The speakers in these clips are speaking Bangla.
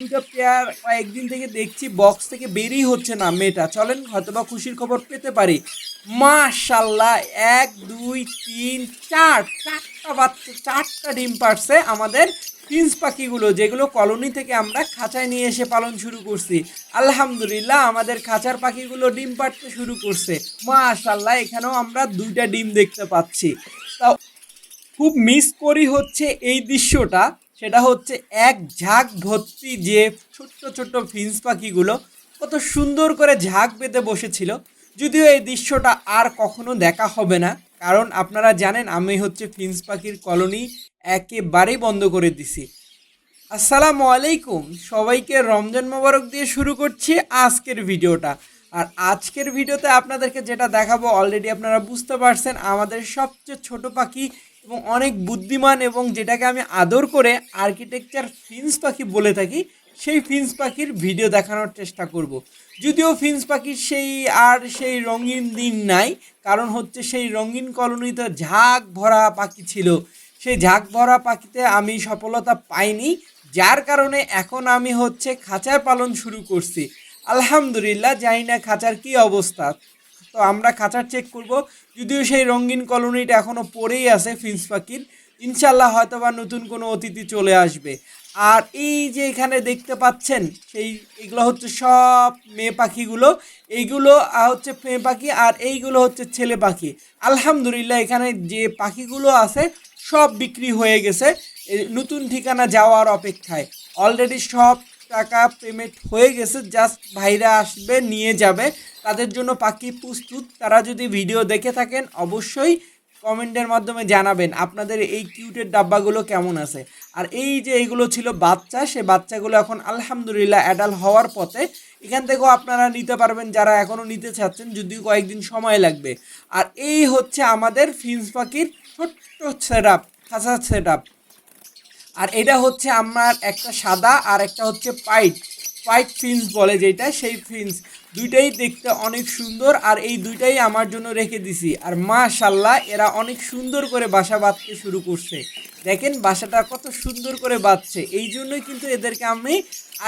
দুটো পেয়ার কয়েকদিন থেকে দেখছি বক্স থেকে বেরিয়ে হচ্ছে না মেয়েটা। চলেন হয়তোবা খুশির খবর পেতে পারি। মাশাল্লাহ, এক, দুই, তিন, চার, চারটা বাচ্চা, চারটা ডিম পারছে আমাদের প্রিন্স পাখিগুলো, যেগুলো কলোনি থেকে আমরা খাঁচায় নিয়ে এসে পালন শুরু করছি। আলহামদুলিল্লাহ, আমাদের খাঁচার পাখিগুলো ডিম পাড়তে শুরু করছে। মাশাল্লাহ, এখানেও আমরা দুইটা ডিম দেখতে পাচ্ছি। তা, খুব মিস করি হচ্ছে এই দৃশ্যটা। সেটা হচ্ছে এক ঝাঁক ভর্তি যে ছোট্ট ছোট্ট ফিন্স পাখিগুলো কত সুন্দর করে ঝাঁক বেঁধে বসেছিল। যদিও এই দৃশ্যটা আর কখনো দেখা হবে না, কারণ আপনারা জানেন আমি হচ্ছে ফিন্স পাখির কলোনি একেবারেই বন্ধ করে দিছি। আসসালামু আলাইকুম, সবাইকে রমজান মোবারক দিয়ে শুরু করছি আজকের ভিডিওটা। আর আজকের ভিডিওতে আপনাদেরকে যেটা দেখাবো অলরেডি আপনারা বুঝতে পারছেন, আমাদের সবচেয়ে ছোট পাখি এবং অনেক বুদ্ধিমান এবং যেটাকে আমি আদর করে আর্কিটেকচার ফিন্স পাখি বলে থাকি, সেই ফিন্স পাখির ভিডিও দেখানোর চেষ্টা করব। যদিও ফিন্স পাখির সেই আর সেই রঙিন দিন নাই, কারণ হচ্ছে সেই রঙিন কলোনিতে ঝাঁক ভরা পাখি ছিল। সেই ঝাঁক ভরা পাখিতে আমি সফলতা পাইনি, যার কারণে এখন আমি হচ্ছে খাঁচায় পালন শুরু করছি। আলহামদুলিল্লাহ, জানি না খাঁচার কী অবস্থা। তো আমরা খাঁচার চেক করব। যদিও সেই রঙিন কলোনিটা এখনও পড়েই আছে ফিন্স পাখির। ইনশাল্লাহ হয়তো বা নতুন কোনো অতিথি চলে আসবে। আর এই যে এখানে দেখতে পাচ্ছেন, সেই এগুলো হচ্ছে সব মেয়ে পাখিগুলো। এইগুলো হচ্ছে মেয়ে পাখি আর এইগুলো হচ্ছে ছেলে পাখি। আলহামদুলিল্লাহ এখানে যে পাখিগুলো আছে, সব বিক্রি হয়ে গেছে। নতুন ঠিকানা যাওয়ার অপেক্ষায়। অলরেডি সব টাকা পেমেন্ট হয়ে গেছে জাস্ট ভাইরা আসবে, নিয়ে যাবে। তাদের জন্য পাখি প্রস্তুত। তারা যদি ভিডিও দেখে থাকেন, অবশ্যই কমেন্টের মাধ্যমে জানাবেন আপনাদের এই কিউটের ডাব্বাগুলো কেমন আছে। আর এই যে এইগুলো ছিল বাচ্চা, সে বাচ্চাগুলো এখন আলহামদুলিল্লাহ অ্যাডাল হওয়ার পথে। এখান থেকেও আপনারা নিতে পারবেন, যারা এখনও নিতে চাচ্ছেন, যদিও কয়েকদিন সময় লাগবে। আর এই হচ্ছে আমাদের ফিন্স পাখির ছোট্ট সেট আপ খাঁচা সেট আপ আর এটা হচ্ছে আমার একটা সাদা আর একটা হচ্ছে পাইট পাইট ফিন্স বলে যেটা, সেই ফিন্স দুইটাই দেখতে অনেক সুন্দর আর এই দুইটাই আমার জন্য রেখে দিছি। আর মা মাশাল্লাহ, এরা অনেক সুন্দর করে বাসা বাঁধতে শুরু করছে। দেখেন বাসাটা কত সুন্দর করে বাঁধছে। এই জন্যই কিন্তু এদেরকে আমি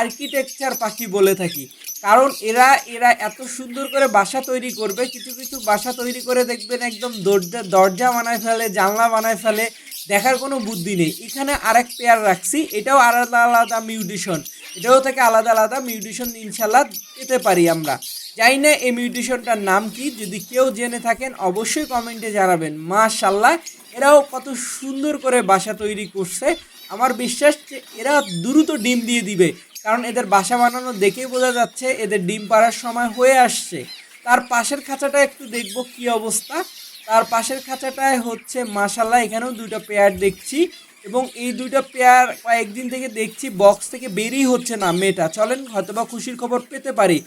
আর্কিটেকচার পাখি বলে থাকি। কারণ এরা এরা এত সুন্দর করে বাসা তৈরি করবে, কিছু কিছু বাসা তৈরি করে দেখবেন একদম দরজা দরজা বানায় ফেলে, জানলা বানায় ফেলে দেখার কোনো বুদ্ধি নেই। এখানে আরেক পেয়ার রাখছি, এটাও আলাদা আলাদা মিউটেশন এটাও থেকে আলাদা আলাদা মিউটেশন ইনশাল্লাহ পেতে পারি আমরা। জানি না এই মিউটেশনটার নাম কি, যদি কেউ জেনে থাকেন অবশ্যই কমেন্টে জানাবেন। মাশাল্লাহ, এরাও কত সুন্দর করে বাসা তৈরি করছে। আমার বিশ্বাস যে এরা দ্রুত ডিম দিয়ে দিবে, কারণ এদের বাসা বানানো দেখেই বোঝা যাচ্ছে এদের ডিম পাড়ার সময় হয়ে আসছে। তার পাশের খাঁচাটা একটু দেখব কি অবস্থা। তার পাশের খাঁচাটায় হচ্ছে মাসাল্লাহ এখানেও দুটো পেয়ার দেখছি। এবং এই দুইটা পেয়ার কয়েকদিন থেকে দেখছি বক্স থেকে বেরিয়ে হচ্ছে না মেয়েটা। চলেন হয়তোবা খুশির খবর পেতে পারি।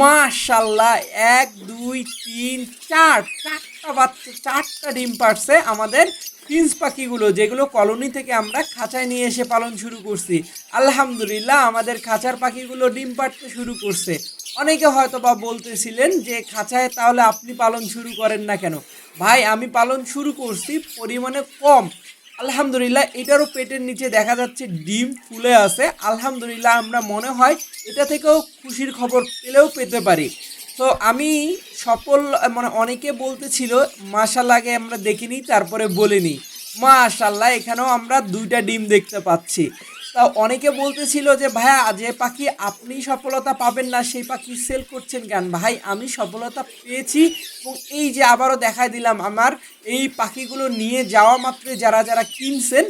মাশাল্লাহ এক, দুই, তিন, চার, চারটা বাচ্চা, চারটা ডিম পারছে আমাদের প্রিন্স পাখিগুলো, যেগুলো কলোনি থেকে আমরা খাঁচায় নিয়ে এসে পালন শুরু করছি। আলহামদুলিল্লাহ, আমাদের খাঁচার পাখিগুলো ডিম পাড়তে শুরু করছে। অনেকে হয়তো বা বলতেছিলেন যে, খাঁচায় তাহলে আপনি পালন শুরু করেন না কেন? ভাই, আমি পালন শুরু করছি পরিমাণে কম। আলহামদুলিল্লাহ, এটারও পেটের নিচে দেখা যাচ্ছে ডিম ফুলে আছে। আলহামদুলিল্লাহ, আমরা মনে হয় এটা থেকেও খুশির খবর পেলেও পেতে পারি। তো আমি সফল মানে অনেকে বলতেছিল মাশাল্লাহকে আমরা দেখিনি, তারপরে বলিনি। মাশাল্লাহ এখানেও আমরা দুইটা ডিম দেখতে পাচ্ছি। তা অনেকে বলতেছিল যে, ভাইয়া, যে পাখি আপনি সফলতা পাবেন না, সেই পাখি সেল করছেন কেন? ভাই, আমি সফলতা পেয়েছি এবং এই যে আবারও দেখাই দিলাম আমার, এই পাখিগুলো নিয়ে যাওয়া মাত্রই যারা যারা কিনছেন,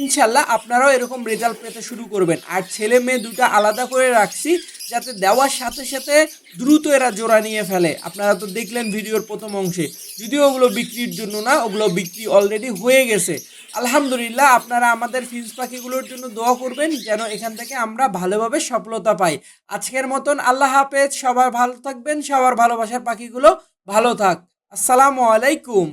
ইনশাল্লাহ আপনারাও এরকম রেজাল্ট পেতে শুরু করবেন। আর ছেলে মেয়ে দুটো আলাদা করে রাখছি যাতে দেওয়ার সাথে সাথে দ্রুত এরা জোড়া নিয়ে ফেলে। আপনারা তো দেখলেন ভিডিওর প্রথম অংশে। যদিও ওগুলো বিক্রির জন্য না, ওগুলো বিক্রি অলরেডি হয়ে গেছে। আলহামদুলিল্লাহ, আপনারা আমাদের ফিউজ পাখিগুলোর জন্য দোয়া করবেন যেন এখান থেকে আমরা ভালোভাবে সফলতা পাই। আজকের মতন আল্লাহ হাফেজ, সবার ভালো থাকবেন, সবার ভালোবাসার পাখিগুলো ভালো থাক। আসসালামু আলাইকুম।